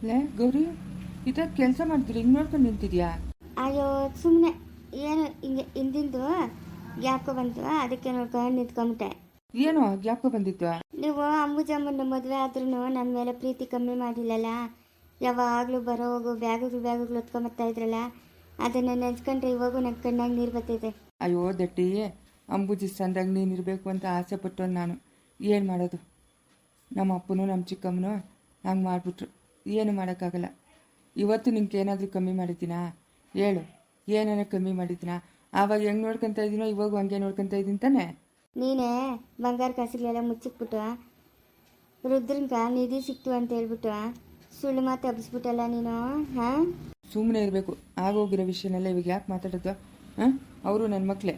ಲೇ ಗೌರಿ ಇದ ಕೆಲಸ ಮಾಡ್ತೀರಿ ಹಿಂಗೆ ನೋಡ್ಕೊಂಡು ನಿಂತಿದ್ಯಾ ಅಯ್ಯೋ ಸುಮ್ಮನೆ ಏನು ಹಿಂಗೆ ಹಿಂದಿಂದು ಯಾಕೋ ಬಂತು ಅದಕ್ಕೆ ನೋಡ್ಕೊಂಡು ನಿಂತ್ಕೊಂಬಿಟ್ಟೆ ಏನು ಗ್ಯಾಪ್ಕೊ ಬಂದಿತ್ತು ನೀವು ಅಂಬುಜಮ್ಮನ ಮದುವೆ ಆದ್ರೂ ನನ್ನ ಮೇಲೆ ಪ್ರೀತಿ ಕಮ್ಮಿ ಮಾಡಿಲ್ಲಲ್ಲ ಯಾವಾಗಲೂ ಬರೋ ಹೋಗು ಬ್ಯಾಗುಗಳು ಬ್ಯಾಗುಗಳು ಹೊತ್ಕೊಂಬರ್ತಾ ಇದ್ರಲ್ಲ ಅದನ್ನು ನೆನ್ಸ್ಕೊಂಡ್ರೆ ಇವಾಗೂ ನನ್ನ ಕಣ್ಣಾಗ ನೀರು ಬರ್ತೈತೆ ಅಯ್ಯೋ ದಟ್ಟಿ ಅಂಬುಜಿ ಸಂದಾಗ ನೀನು ಇರಬೇಕು ಅಂತ ಆಸೆ ಪಟ್ಟು ನಾನು ಏನು ಮಾಡೋದು ನಮ್ಮ ಅಪ್ಪನು ನಮ್ಮ ಚಿಕ್ಕಮ್ಮನು ಹಂಗೆ ಮಾಡಿಬಿಟ್ರು ಏನು ಮಾಡೋಕ್ಕಾಗಲ್ಲ. ಇವತ್ತು ನಿಂಗೆ ಏನಾದರೂ ಕಮ್ಮಿ ಮಾಡಿದ್ದೀನಾ? ಹೇಳು. ಏನಾರ ಕಮ್ಮಿ ಮಾಡಿದ್ದೀನಾ? ಆವಾಗ ಹೆಂಗೆ ನೋಡ್ಕೊತಾ ಇದ್ದೀನೋ ಇವಾಗ ಹಂಗೆ ನೋಡ್ಕೊತಾ ಇದ್ದೀನಿ ತಾನೆ? ನೀನೇ ಬಂಗಾರ ಕಾಸಿಗಳೆಲ್ಲ ಮುಚ್ಚಿಕ್ಬಿಟ್ಟು ರುದ್ರಂಗ ನಿಧಿ ಸಿಕ್ತು ಅಂತ ಹೇಳ್ಬಿಟ್ಟು ಸುಳ್ಳು ಮಾತು ಹಬ್ಬಿಸ್ಬಿಟ್ಟಲ್ಲ ನೀನು ಹಾಂ? ಸುಮ್ಮನೆ ಇರಬೇಕು. ಆಗೋಗಿರೋ ವಿಷಯನೆಲ್ಲ ಇವಾಗ ಯಾಕೆ ಮಾತಾಡೋದು? ಹಾಂ? ಅವರು ನನ್ನ ಮಕ್ಕಳೇ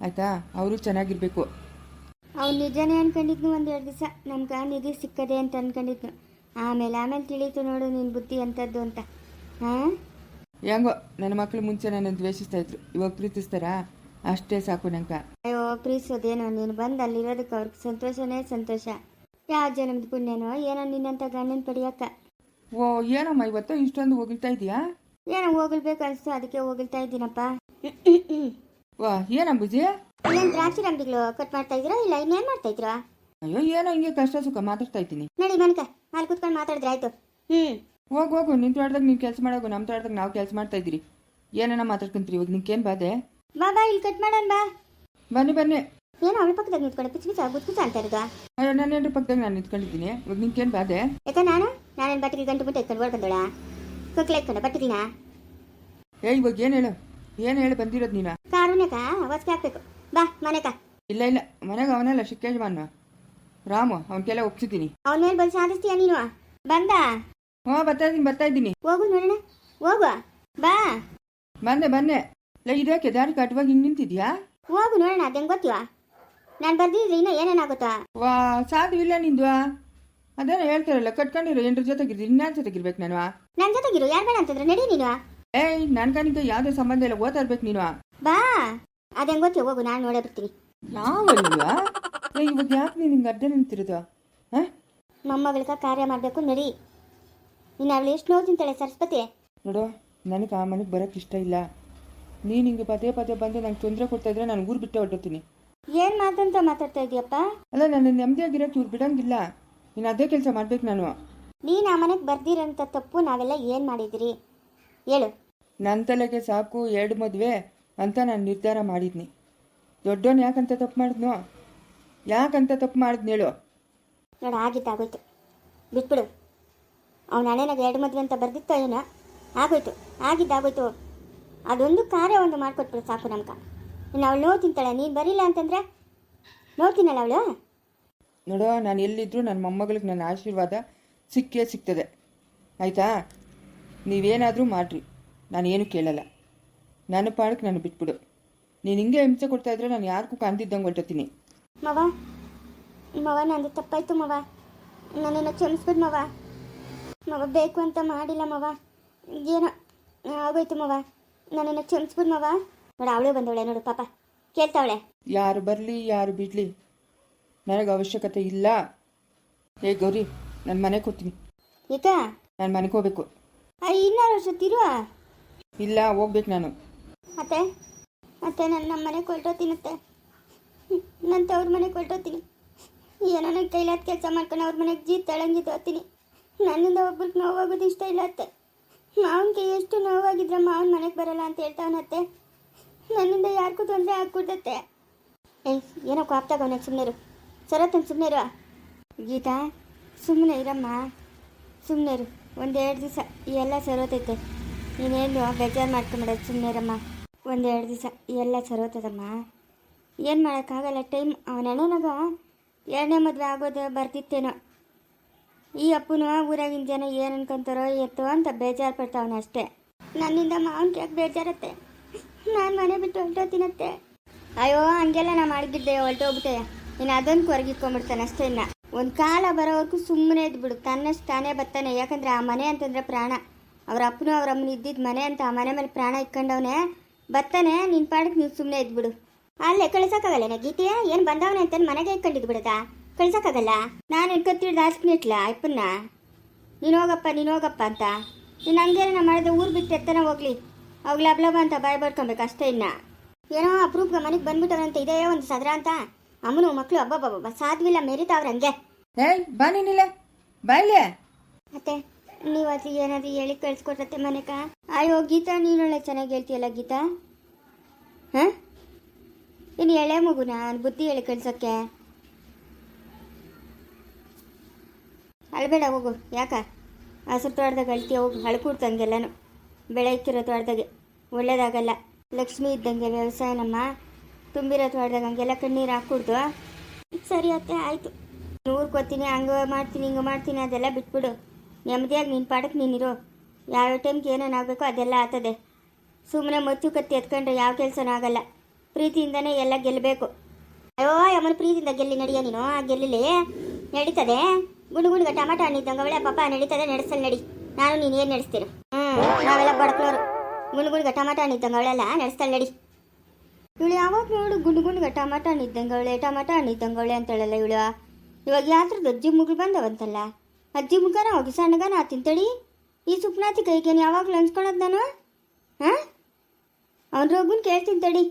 ಆಯಿತಾ? ಅವರು ಚೆನ್ನಾಗಿರಬೇಕು. ಅವ್ನು ನಿಜನೇ ಅನ್ಕೊಂಡಿದ್ನು ಒಂದು ಎರಡು ದಿವಸ. ನಮ್ಗೆ ನಿಧಿ ಸಿಕ್ಕದೆ ಅಂತ ಅನ್ಕೊಂಡಿದ್ನು. ಆಮೇಲೆ ಆಮೇಲೆ ತಿಳಿತು ನೋಡು ನಿನ್ ಬುದ್ಧಿ ಅಂತದ್ದು ಅಂತ. ಹಾಂ? ಹೆಂಗೋ ನನ್ನ ಮಕ್ಕಳು ಮುಂಚೆ ನನ್ನ ದ್ವೇಷಿಸ್ತಾ ಇದ್ರು. ಇವಾಗ ಪ್ರೀತಿಸ್ತಾರಾ? ಅಷ್ಟೇ ಸಾಕು ನಂಕ. ಅಯ್ಯೋ ಪ್ರೀತಿಸೋದೇನೋ? ನೀನು ಬಂದು ಅಲ್ಲಿರೋದಕ್ಕೆ ಅವ್ರಿಗೆ ಸಂತೋಷನೇ ಸಂತೋಷ. ಯಾವ ಜನ್ಮದ ಪುಣ್ಯನೋ? ಏನೋ ನಿನ್ನಂತ ಗಂಡನ ಪಡಿಯಕ್ಕ. ಓ ಏನಮ್ಮ ಇವತ್ತು ಇಷ್ಟೊಂದು ಹೋಗಿಲ್ತಾ ಇದೀಯಾ? ಏನೋ ಹೋಗಲ್ಬೇಕು ಅನಿಸ್ತು ಅದಕ್ಕೆ ಹೋಗಿಲ್ತಾ ಇದ್ದೀನಪ್ಪ. ವಾ ಏನಂಬುಜಿ ಏನು ದ್ರಾಕ್ಷಿ ಕಟ್ ಮಾಡ್ತಾ ಇದ್ರಾ ಇಲ್ಲ ಇನ್ನೇನು ಮಾಡ್ತಾ ಇದ್ರಾ ಅಯ್ಯೋ ಏನೋ ಹಿಂಗೆ ಕಷ್ಟ ಸುಖ ಮಾತಾಡ್ತಾ ಇದ್ದೀನಿ. ನಡಿ ಮನಕ ಅಲ್ಲಿ ಕುತ್ಕೊಂಡು ಮಾತಾಡಿದ್ರೆ ಆಯ್ತು. ಹ್ಮ್. ಹೋಗು ಹೋಗು. ನಿನ್ ತೋಟದಾಗ ನೀನು ಕೆಲಸ ಮಾಡೋಗು ನಮ್ಮ ತೋಟದಾಗ ನಾವು ಕೆಲಸ ಮಾಡ್ತಾ ಇದ್ದೀರಿ. ಏನೇನ ಮಾತಾಡ್ಕೊಂತೀರಿ ಇವಾಗ ನಿಂಗೇನು ಬಾದೆ ಬಾ ಬಾ ಇಲ್ಲಿ ಕಟ್ ಮಾಡೋಣ ಬಾ. ಬನ್ನಿ ಬನ್ನಿ. ಏನು ಅವಳ ಪಕ್ಕದಾಗ ನಿಂತ್ಕೊಂಡು. ಪಿಚ್ ಪಿಚ್ ಆಗುತ್ತೆ ಅಂತ ಇರೋದು. ಅಯ್ಯೋ ಹೆಂಡ್ರ ಪಕ್ಕದಾಗ ನಾನು ನಿಂತ್ಕೊಂಡಿದ್ದೀನಿ. ಇವಾಗ ನಿಂಕೇನು ಬಾದೆ ಯಾಕ ನಾನು? ನಾನೇನು ಬಟ್ಟಿಗೆ ಗಂಟು ಬಿಟ್ಟು ಎತ್ಕೊಂಡು ಓಡ್ಕೊಂಡೋಳ ಕುಕ್ಲೆ ಇಟ್ಕೊಂಡ ಬಟ್ಟಿದ್ದೀನ ಏ ಇವಾಗ ಏನು ಹೇಳು? ಏನು ಹೇಳಿ ಬಂದಿರೋದು ನೀನು? ಕಾರುನೇಕ ಹೊಸ್ಗೆ ಹಾಕ್ಬೇಕು. ಬಾ ಮನೆಕ ಇಲ್ಲ ಇಲ್ಲ. ಮನೆಗೆ ಅವನಲ್ಲ ಶಿಕ್ಕೇಜ್ಮಾನು ರಾಮು ಅವನಿಗೆಲ್ಲ ಒಪ್ಸಿದ್ದೀನಿ. ಅವನ ಮೇಲೆ ಬಂದು ಸಾಧಿಸ್ತೀಯ ನೀನು? ಬಂದ? ಹ್ಞೂ ಬರ್ತಾ ಇದ್ದೀನಿ ಬರ್ತಾ ಇದ್ದೀನಿ. ಹೋಗು ನೋಡೋಣ. ಹೋಗು. ಬಾ. ಬಂದೆ ಬಂದೆ. ಇಲ್ಲ ಇದಕ್ಕೆ ದಾರಿ ಕಟ್ಟುವಾಗ ಹಿಂಗೆ ನಿಂತಿದ್ಯಾ? ಹೋಗು ನೋಡೋಣ ಅದೇನು ಗೊತ್ತೀವ ನಾನು ಬರ್ದಿದ್ರೆ ಇನ್ನೂ ಏನೇನಾಗುತ್ತಾ? ವಾ ಸಾಧು ಇಲ್ಲ ನಿಂದು. ಅದೇನೋ ಹೇಳ್ತಾರಲ್ಲ ಕಟ್ಕೊಂಡಿರೋ ಎಂಟ್ರ ಜೊತೆಗಿರ್ತೀನಿ ಇನ್ಯಾರ ಜೊತೆಗಿರ್ಬೇಕು ನಾನು. ನನ್ನ ಜೊತೆಗಿರು ಯಾರು ಬೇಡ ಅಂತಂದ್ರೆ ನಡಿ ನೀನು. ಏಯ್ ನನ್ಗನಿಗೆ ಯಾವುದೇ ಸಂಬಂಧ ಇಲ್ಲ ಓದ್ತಾ ಇರ್ಬೇಕು ನೀನು. ಬಾ. ಹೆಂಗೆ ಗೊತ್ತೀವ ಹೋಗು ನಾನು ನೋಡೇ ಬರ್ತೀನಿ. ಯಾವಲ್ವಾ? ಏ ಇವಾಗ ಯಾಕೆ ನೀನು ಹಿಂಗೆ ಅಡ್ಡ ನಿಂತಿರೋದು? ಹಾಂ? ಮೊಮ್ಮಗಳಿಗೆ ಕಾರ್ಯ ಮಾಡಬೇಕು ನಡಿ. ನೀನು ಅವಳು ಎಷ್ಟು ನೋವು ತಿಂತಾಳೆ ಸರಸ್ವತಿ? ನೋಡು ನನಗೆ ಆ ಮನೆಗೆ ಬರೋಕ್ಕೆ ಇಷ್ಟ ಇಲ್ಲ. ನೀನು ಹಿಂಗೆ ಪದೇ ಪದೇ ಬಂದು ನಂಗೆ ತೊಂದರೆ ಕೊಡ್ತಾ ಇದ್ರೆ ನಾನು ಊರು ಬಿಟ್ಟೆ ಹೊರಟೋತೀನಿ ಏನು ಮಾತಂತ ಮಾತಾಡ್ತಾ ಇದೀಯಪ್ಪ? ಅಲ್ಲ ನಾನು ನೆಮ್ಮದಿಯಾಗಿರೋಕ್ಕೆ ಇವ್ರು ಬಿಡಂಗಿಲ್ಲ. ನೀನು ಅದೇ ಕೆಲಸ ಮಾಡ್ಬೇಕು ನಾನು. ನೀನು ಆ ಮನೆಗೆ ಬರ್ದಿರೋಂಥ ತಪ್ಪು ನಾವೆಲ್ಲ ಏನು ಮಾಡಿದಿರಿ? ಹೇಳು. ನನ್ನ ತಲೆಗೆ ಸಾಕು ಎರಡು ಮದುವೆ ಅಂತ ನಾನು ನಿರ್ಧಾರ ಮಾಡಿದ್ನಿ. ದೊಡ್ಡವನು ಯಾಕಂತ ತಪ್ಪು ಮಾಡಿದ್ನು? ಯಾಕಂತ ತಪ್ಪು ಮಾಡಿದ್ನು ಹೇಳು. ನೋಡು ಆಗಿದ್ದಾಗೋಯ್ತು ಬಿಟ್ಬಿಡು. ಅವನ ಹಣೆನಾಗ ಎರಡು ಮದುವೆ ಅಂತ ಬರ್ದಿತ್ತೋ ಏನೋ? ಆಗೋಯ್ತು ಆಗಿದ್ದಾಗೋಯ್ತು ಅದೊಂದು ಕಾರ್ಯ ಒಂದು ಮಾಡ್ಕೊಟ್ಬಿಡು ಸಾಕು ನಮ್ಗೆ. ಇನ್ನು ಅವಳು ನೋವು ತಿಂತಾಳೆ ನೀನು ಬರಿಲ್ಲ ಅಂತಂದ್ರೆ? ನೋಡ್ತೀನಲ್ಲ ಅವಳು? ನೋಡೋ ನಾನು ಎಲ್ಲಿದ್ದರೂ ನನ್ನ ಮೊಮ್ಮಗಳಿಗೆ ನನ್ನ ಆಶೀರ್ವಾದ ಸಿಕ್ಕೇ ಸಿಗ್ತದೆ. ಆಯಿತಾ? ನೀವೇನಾದರೂ ಮಾಡಿರಿ. ನಾನೇನು ಕೇಳಲ್ಲ. ನನ್ನ ಪಾಡಕ್ಕೆ ನಾನು ಬಿಟ್ಬಿಡು. ನೀನು ಹಿಂಗೆ ಹಿಂಸೆ ಕೊಡ್ತಾ ಇದ್ರೆ ನಾನು ಯಾರಿಗೂ ಕಾಣ್ತಿದ್ದಂಗೆ ಹೊರಟೋತೀನಿ ಮವ? ಮವ ನಂದು ತಪ್ಪಾಯ್ತು ಮವ. ನನ್ನನ್ನು ಕ್ಷಮಿಸ್ಬಿಡ್ ಮವ. ಮವ ಬೇಕು ಅಂತ ಮಾಡಿಲ್ಲ ಮವ. ಏನೋ ಆಗೋಯ್ತು ಮವ. ನನ್ನನ್ನು ಕ್ಷಮಿಸ್ಬಿಡ್ ಮವ. ನೋಡ ಅವಳೇ ಬಂದವಳೆ ನೋಡು ಪಾಪ. ಕೇಳ್ತಾವಳೆ. ಯಾರು ಬರಲಿ ಯಾರು ಬಿಡಲಿ? ನನಗೆ ಅವಶ್ಯಕತೆ ಇಲ್ಲ. ಏ ಗೌರಿ ನನ್ನ ಮನೆಗೆ ಹೋಗ್ತೀನಿ. ಈಗ ನಾನು ಮನೆಗೆ ಹೋಗ್ಬೇಕು. ಇನ್ನಾರು ವರ್ಷ ತಿರುವ? ಇಲ್ಲ ಹೋಗ್ಬೇಕು ನಾನು. ಮತ್ತೆ? ಮತ್ತೆ ನಾನು ನಮ್ಮ ಮನೆಗೆ ಹೊರಟೋತೀನತ್ತೆ ನನ್ನ ಅವ್ರ ಮನೆಗೆ ಕೊಟ್ಟೋತೀನಿ ಏನೋ ನನ್ನ ಕೈಲಾದ ಕೆಲಸ ಮಾಡ್ಕೊಂಡು ಅವ್ರ ಮನೆಗೆ ಜೀತ್ ತಳಂಗಿದ್ದು ಹೋಗ್ತೀನಿ ನನ್ನಿಂದ ಒಬ್ಬರಿಗೆ ನೋವಾಗೋದು ಇಷ್ಟ ಇಲ್ಲ ಅತ್ತೆ. ಮಾವನಿಗೆ ಎಷ್ಟು ನೋವಾಗಿದ್ರೆ ಮಾವನ ಮನೆಗೆ ಬರಲ್ಲ ಅಂತ ಹೇಳ್ತಾವನತ್ತೆ ನನ್ನಿಂದ ಯಾರಿಗೂ ತೊಂದರೆ ಆಗ್ಬಿಡ್ದತ್ತೆ ಏಯ್, ಏನೋ ಕಾಪ್ತಾಗವನೆ ಸುಮ್ಮನೆ ಇರು ಸರತ್ತನ್ ಸುಮ್ಮನೆ ಇರು ಗೀತಾ ಸುಮ್ಮನೆ ಇರಮ್ಮ. ಸುಮ್ಮನೆ ಇರು ಒಂದೆರಡು ದಿವಸ. ಎಲ್ಲ ಸರೋತೈತೆ. ನೀನೇನು ಬೇಜಾರು ಮಾಡ್ಕೊಂಬಿಡೋದು ಸುಮ್ಮನೆ ಇರಮ್ಮ ಒಂದೆರಡು ದಿವಸ. ಎಲ್ಲ ಸರೋತದಮ್ಮ. ಏನು ಮಾಡೋಕ್ಕಾಗಲ್ಲ ಟೈಮ್ ಅವನ ಅಣ್ಣನಾಗ ಎರಡನೇ ಮದುವೆ ಆಗೋದು ಬರ್ತಿತ್ತೇನೋ. ಈ ಅಪ್ಪನ ಊರಾಗಿನ ಜನ ಏನು ಅನ್ಕೊಂತಾರೋ ಎತ್ತೋ ಅಂತ ಬೇಜಾರು ಪಡ್ತಾವನ ಅಷ್ಟೇ. ನನ್ನಿಂದ ಮಾವನ ಕೇಕ್ ಬೇಜಾರತ್ತೆ. ನಾನು ಮನೆ ಬಿಟ್ಟು ಹೊರಟೋತೀನತ್ತೆ ಅಯ್ಯೋ, ಹಂಗೆಲ್ಲ ನಾ ಮಾಡಿದ್ದೆ ಹೊರಟೋಗ್ಬಿಟ್ಟೆ. ಇನ್ನು ಅದೊಂದು ಹೊರಗಿಟ್ಕೊಂಡ್ಬಿಡ್ತಾನೆ ಅಷ್ಟೇ ಇನ್ನ. ಒಂದು ಕಾಲ ಬರೋವರೆಗೂ ಸುಮ್ಮನೆ ಇದ್ಬಿಡು. ತನ್ನಷ್ಟು ತಾನೇ ಬರ್ತಾನೆ. ಯಾಕಂದ್ರೆ ಆ ಮನೆ ಅಂತಂದ್ರೆ ಪ್ರಾಣ. ಅವ್ರ ಅಪ್ಪನು ಅವ್ರ ಅಮ್ಮನ ಇದ್ದಿದ್ದು ಮನೆ ಅಂತ ಆ ಮನೆ ಮೇಲೆ ಪ್ರಾಣ ಇಟ್ಕೊಂಡವನೇ ಬರ್ತಾನೆ. ನಿನ್ನ ಪಾಡಕ್ಕೆ ನೀವು ಸುಮ್ಮನೆ ಇದ್ಬಿಡು. ಅಲ್ಲೇ ಕಳ್ಸಕ್ಕಾಗಲ್ಲ ಗೀತೆಯ ಏನು ಬಂದವನೆ ಅಂತ ಮನೆಗೆ ಇಟ್ಕೊಂಡಿದ್ ಬಿಡದ? ಕಳ್ಸಕ್ಕಾಗಲ್ಲ? ನಾನು ಇಟ್ಕೊತಿಡ್ದು ಹಾಸ್ಪಿಟ್ಲ ಅಪ್ಪನ್ನ ನೀನು ಹೋಗಪ್ಪ ನೀನು ಹೋಗಪ್ಪ ಅಂತ. ನೀನು ಹಂಗೇನ ಮಾಡಿದ್ರೆ ಊರು ಬಿಟ್ಟು ಎತ್ತನ ಹೋಗ್ಲಿ. ಅವಾಗ ಲಬ್ಲಬ ಅಂತ ಬಾಯ್ ಬಡ್ಕೊಬೇಕು ಅಷ್ಟೇ ಇನ್ನ. ಏನೋ ಅಪ್ರೂಪ್ ಮನೆಗೆ ಬಂದ್ಬಿಟ್ಟವ್ರಂತ ಇದೇ ಒಂದು ಸದ್ರ ಅಂತ. ಅಮ್ಮನು ಮಕ್ಕಳು ಅಬ್ಬಬ್ಬಬ್ಬ ಸಾಧ್ವಿಲ್ಲ ಮೆರಿತಾವ್ರ ಹಂಗೆ. ಏಯ್ ಬಾ ನೀನಿಲ್ಲ ಬಾಯ್ಲೆ ಮತ್ತೆ ನೀವು ಅದು ಏನಾದ್ರು ಹೇಳಿ ಕಳ್ಸ್ಕೊಟ್ಟತ್ತೆ ಮನೆಕ? ಅಯ್ಯೋ ಗೀತಾ ನೀನೊಳ್ಳೆ ಚೆನ್ನಾಗಿ ಹೇಳ್ತೀಯಲ್ಲ ಗೀತಾ? ಹಾಂ? ಇನ್ನು ಎಳೆ ಮಗುನ? ಬುದ್ಧಿ ಹೇಳಿ ಕಳ್ಸೋಕ್ಕೆ ಅಳಬೇಡ, ಹೋಗು. ಯಾಕ? ಹಸಿರು ತೋಟದಾಗ ಅಳ್ತೀಯ ಹೋಗು. ಅಳ್ಕೂಡ್ತಂಗೆಲ್ಲನು ಬೆಳೆ ಇಕ್ಕಿರೋ ತೋಟದಾಗೆ. ಒಳ್ಳೇದಾಗಲ್ಲ. ಲಕ್ಷ್ಮಿ ಇದ್ದಂಗೆ ವ್ಯವಸಾಯ ನಮ್ಮ ತುಂಬಿರೋ ತೋಟದಾಗ ಹಂಗೆಲ್ಲ ಕಣ್ಣೀರು ಹಾಕ್ಕೊಡ್ದು. ಸರಿ ಅತ್ತೆ, ಆಯಿತು. ನೂರು ಹೋಗ್ತೀನಿ, ಹಂಗೆ ಮಾಡ್ತೀನಿ, ಹಿಂಗೆ ಮಾಡ್ತೀನಿ, ಅದೆಲ್ಲ ಬಿಟ್ಬಿಡು. ನೆಮ್ಮದಿಯಾಗಿ ನಿನ್ನ ಪಾಡಕ್ಕೆ ನೀನಿರು ಯಾವ ಟೈಮ್ಗೆ ಏನೇನು ಆಗಬೇಕೋ ಅದೆಲ್ಲ ಆಗ್ತದೆ ಸುಮ್ಮನೆ ಮಚ್ಚು ಕತ್ತಿ ಎತ್ಕೊಂಡ್ರೆ ಯಾವ ಕೆಲಸನೂ ಆಗಲ್ಲ. ಪ್ರೀತಿಯಿಂದನೇ ಎಲ್ಲ ಗೆಲ್ಲಬೇಕು ಅಯ್ಯೋ, ಅಮ್ಮನ ಪ್ರೀತಿಯಿಂದ ಗೆಲ್ಲಿ ನಡಿಯ ನೀನು? ಆ ಗೆಲ್ಲಿಲಿ ನಡೀತದೆ. ಗುಂಡು ಗುಂಡುಗ ಟಮಾಟ ಹಣ್ಣಿದ್ದಂಗೆ ಅವಳೆ ಪಾಪ ನಡೀತದೆ, ನಡೆಸಲ್ ನಡಿ. ನಾನು ನೀನು ಏನು ನಡೆಸ್ತೀನಿ ಹ್ಞೂ ನಾವೆಲ್ಲ ಬಡ್ಕೊಳ್ಳೋರು ಗುಂಡು ಗುಂಡುಗ ಟಮಾಟ ಹಣ್ಣಿದ್ದಂಗೆ ಅವಳೆಲ್ಲ ನಡೆಸ್ತಾಳೆ ನಡಿ. ಇವಳು ಯಾವಾಗ ನೋಡು ಗುಂಡು ಗುಂಡುಗ ಟಮಾಟ ಹಣ್ಣಿದ್ದಂಗೆ ಅವಳೆ ಟಮಾಟ ಹಣ್ಣಿದ್ದಂಗೆ ಅವಳೆ ಅಂತೇಳಲ್ಲ ಇವಳು. ಇವಾಗ ಯಾತ್ರದ್ದು ಅಜ್ಜಿ ಮುಗ್ಳು ಬಂದವಂತಲ್ಲ, ಅಜ್ಜಿ ಮುಖನ ಹೋಗಿ ನಾ ತಿಂತಡಿ ಈ ಸುಪ್ನಾತಿ ಕೈಗೇನು ಯಾವಾಗಲೂ ಅನ್ಸ್ಕೊಳೋದು ನಾನು? ಹಾಂ? ಅವ್ನ ರೋಗುನ್ ಕೇಳ್ತೀನಿ ತಡಿ.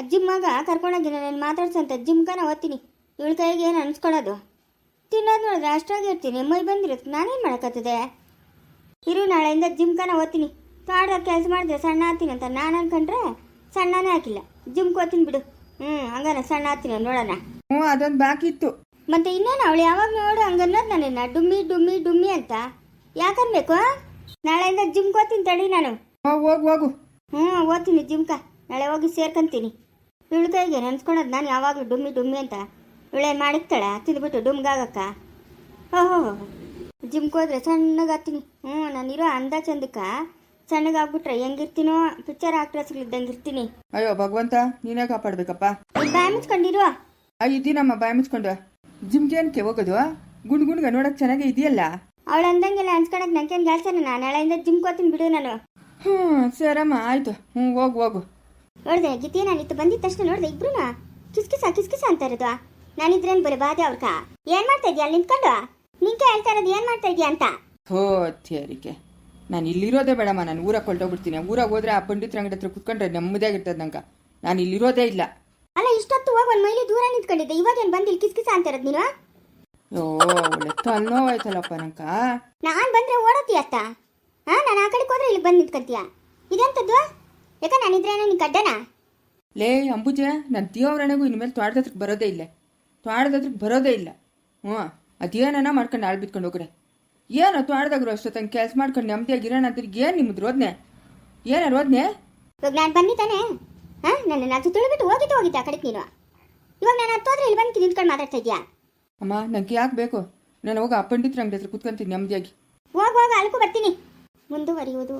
ಅಜ್ಜಿ ಮಗ ಕರ್ಕೊಂಡೋಗಿ ನಾನು ಮಾತಾಡ್ಸಂತ ಅಜ್ಜಿ ಮುಖನ ಓದ್ತೀನಿ ಇವಳ ಕೈಗೆ ಏನು ಅನ್ಸ್ಕೊಳ್ಳೋದು ತಿನ್ನೋದು ನೋಡಿದ್ರೆ ಅಷ್ಟಾಗಿ ಇರ್ತೀನಿ. ಮೈ ಬಂದಿರುತ್ತೆ ನಾನೇನು ಮಾಡೋಕ್ಕತ್ತದೆ ಇರು ನಾಳೆಯಿಂದ ಜಿಮ್ಕನ ಓದ್ತೀನಿ ಕಾಡ್ರ ಕೆಲಸ ಮಾಡಿದ್ರೆ ಸಣ್ಣ ಆತೀನಿ ಅಂತ ನಾನು ಅನ್ಕೊಂಡ್ರೆ ಸಣ್ಣನೇ ಹಾಕಿಲ್ಲ. ಜಿಮ್ಗೆ ಓದ್ತೀನಿ ಬಿಡು. ಹ್ಞೂ ಹಂಗಾನ ಸಣ್ಣ ಆಗ್ತೀನಿ ನೋಡೋಣ. ಹ್ಞೂ ಅದೊಂದು ಬಾಕಿ ಇತ್ತು. ಮತ್ತೆ ಇನ್ನೇನು ಅವಳು ಯಾವಾಗ ನೋಡು ಹಂಗನ್ನೋದು ನನ್ನ? ಡುಮ್ಮಿ ಡುಮ್ಮಿ ಡುಮ್ಮಿ ಅಂತ. ಯಾಕನ್ಬೇಕು ನಾಳೆಯಿಂದ ಜಿಮ್ಗೆ ಓದ್ತೀನಿ ತಡಿ ನಾನು. ಹೋಗು ಹೋಗು. ಹ್ಞೂ ಓದ್ತೀನಿ ಜಿಮ್ಕ ನಾಳೆ ಹೋಗಿ ಸೇರ್ಕೊಂತೀನಿ. ಇವಳ ಕೈಗೆ ನೆನ್ಸ್ಕೊಳೋದು ನಾನು ಯಾವಾಗಲೂ ಡುಮ್ಮಿ ಡುಮ್ಮಿ ಅಂತ. ಇವಳೆ ಮಾಡಿರ್ತಾಳೆ ತಿಂದ್ಬಿಟ್ಟು ಡುಮ್ಗಾಗಕ್ಕ. ಓಹೋ ಜಿಮ್ಗೆ ಹೋದ್ರೆ ಸಣ್ಣಗಾಗ್ತೀನಿ ಹ್ಞೂ ನಾನಿರೋ ಅಂದ ಚಂದಕ್ಕ. ಸಣ್ಣಗಾಗ್ಬಿಟ್ರೆ ಹೆಂಗಿರ್ತೀನೋ ಪಿಕ್ಚರ್ ಆಕ್ಟ್ರೆಸ್ಗಳಿದ್ದಂಗೆ ಇರ್ತೀನಿ. ಅಯ್ಯೋ ಭಗವಂತ ನೀನೇ ಕಾಪಾಡ್ಬೇಕಪ್ಪ? ಬಾಯ್ ಮುಚ್ಕೊಂಡಿರುವ ಅಯ್ಯ ಇದ್ದೀನಮ್ಮ ಬಾಯಿ ಮುಚ್ಕೊಂಡು. ಜಿಮ್ಗೆ ಏನಕ್ಕೆ ಹೋಗೋದು? ಗುಂಡ್ ಗುಂಡ್ಗ ನೋಡಕ್ ಚೆನ್ನಾಗಿ ಇದೆಯಲ್ಲ? ಅವಳು ಅಂದಂಗೆಲ್ಲ ಅನ್ಸ್ಕೊಳಕ್ ನಂಗೇನು ಗಾಲ್ಸನ? ನಾನು ನಾಳೆಯಿಂದ ಜಿಮ್ಗೆ ಹೋಗ್ತೀನಿ ಬಿಡು ನಾನು. ಹ್ಞೂ ಸರಮ್ಮ ಆಯ್ತು. ಹ್ಞೂ ಹೋಗು ಹೋಗು. ನೋಡಿದೆ ಗೀತೆ ನಾನು ಇತ್ತು ಬಂದಿದ್ದ ತಕ್ಷಣ ನೋಡಿದೆ ಇಬ್ರು ಕಿಸ್ಕಿಸ ಕಿಸ್ಕಿಸ ಅಂತ ಇರೋದು. ನಾನಿದ್ರೇನು ಬರೀ ಬಾಧೆ ಅವ್ರಕ? ಏನ್ ಮಾಡ್ತಾ ಇದೀಯ ಅಲ್ಲಿ ನಿಂತ್ಕೊಂಡು? ನಿಂಗೆ ಹೇಳ್ತಾ ಇರೋದು ಏನ್ ಮಾಡ್ತಾ ಇದೀಯ ಅಂತ? ಹೋ ಥೇರಿಕೆ ನಾನು ಇಲ್ಲಿರೋದೇ ಬೇಡಮ್ಮ ನಾನು ಊರಾಗ ಹೊರಟೋಗ್ಬಿಡ್ತೀನಿ. ಊರಾಗ ಹೋದ್ರೆ ಆ ಪಂಡಿತರ ಅಂಗಡಿ ಹತ್ರ ಕುತ್ಕೊಂಡ್ರೆ ನೆಮ್ಮದಿಯಾಗಿರ್ತದೆ ನಂಗೆ. ನಾನು ಇಲ್ಲಿರೋದೇ ಇಲ್ಲ. ಅಲ್ಲ ಇಷ್ಟೊತ್ತು ಹೋಗಿ ಒಂದು ಮೈಲಿ ದೂರ ನಿಂತ್ಕೊಂಡಿದ್ದೆ. ಇವಾಗ ಏನ್ ಬಂದಿಲ್ಲ ಕಿಸ್ಕಿಸ ಅಂತ ಇರೋದು ನೀನು? ಓ ತಲೆನೋವಾಯ್ತಲ್ಲಪ್ಪ ನಂಕ ನಾನ್ ಬಂದ್ರೆ ಓಡತಿಯತ್ತ ಅತ್ತ? ಹಾ ನಾನು ಆ ಕಡೆಗೆ ಹೋದ್ರೆ ಇಲ್ಲಿ ಬಂದು ನಿಂತ್ಕೊಂತೀಯ? ಇದೆಂತದ್ದು? ಯಾಕ ನಾನಿದ್ರೇನೋ ನೀನು ಕಡ್ಡನಾ? ಲೇ ಅಂಬುಜ ನನ್ನ ತೀವ್ರಣೆಗೂ ಇನ್ಮೇಲೆ ತ್ವಾಡದ ಹತ್ರಕ್ಕೆ ಬರೋದೇ ಇಲ್ಲ. ತ್ವಾಡದ ಹತ್ರಕ್ಕೆ ಬರೋದೇ ಇಲ್ಲ. ಹ್ಞೂ ಅದೇನ ಮಾಡ್ಕೊಂಡು ಆಳ್ ಬಿತ್ಕೊಂಡು ಹೋಗ್ರೆ ಏನೋ ತ್ವಾಡದಾಗ್ರು ಅಷ್ಟೊತ್ತಂಗೆ ಕೆಲಸ ಮಾಡ್ಕೊಂಡು ನೆಮ್ಮದಿಯಾಗಿ ಇರೋಣ ಅಂತ ಏನು ನಿಮ್ಮದು ರೋದ್ನೆ ಏನ ರೋದ್ನೆ ಇವಾಗ ನಾನು ತಾನೆ. ಹಾ ನನ್ನ ನಾನು ತುಳಿಬಿಟ್ಟು ಹೋಗಿದ್ದು ಹೋಗಿದ್ದೆ ಆ ಕಡೆಗೆ ನೀನು. ಇವಾಗ ನಾನು ಹತ್ತೋದ್ರೆ ಇಲ್ಲಿ ಬಂದು ನಿಂತ್ಕೊಂಡು ಮಾತಾಡ್ತಾ ಇದೆಯಾ? ಅಮ್ಮ ನಂಗೆ ಯಾಕೆ ಬೇಕು? ನಾನು ಹೋಗಿ ಆ ಪಂಡಿತರ ಅಂಗಡಿ ಹತ್ರ ಕುತ್ಕೊಂತೀನಿ ನೆಮ್ಮದಿಯಾಗಿ ಹೋಗ ಹೋಗ ಅಲ್ಕು ಬರ್ತೀನಿ. ಮುಂದುವರಿಯುವುದು.